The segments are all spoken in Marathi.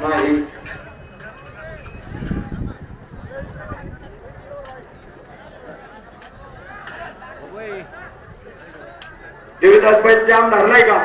नाही. हो देवीदास भाई जाम नाही का?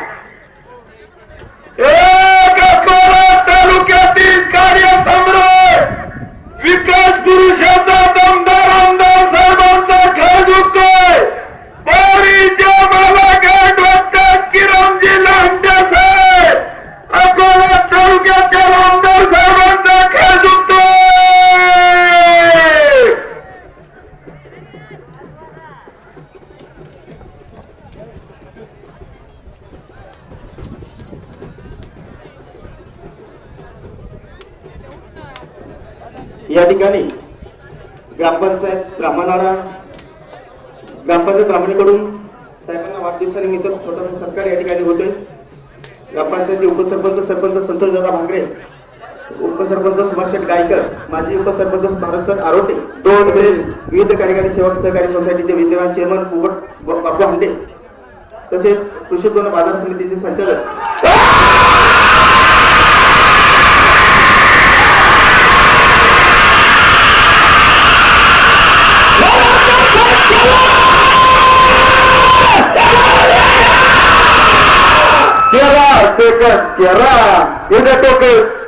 या ठिकाणी ग्रामपंचायत ब्राह्मणाला ग्रामपंचायत ब्राह्मणीकडून साहेबांना वाढदिवसानिमित्त स्वतंत्र सत्कार या ठिकाणी होते ग्रामपंचायतचे उपसरपंच सरपंच संतोष दादा भांगरे उपसरपंच सुभाषेट गायकर माजी उपसरपंच भारत सर आरोटे दोन विविध कार्यकारी सेवा सहकारी सोसायटीचे विद्यमान चेअरमन पोपट ब- बापू हांडे तसेच कृषी उत्पन्न बाजार समितीचे संचालक. तेरा सेकंद तेरा. उद्या टोके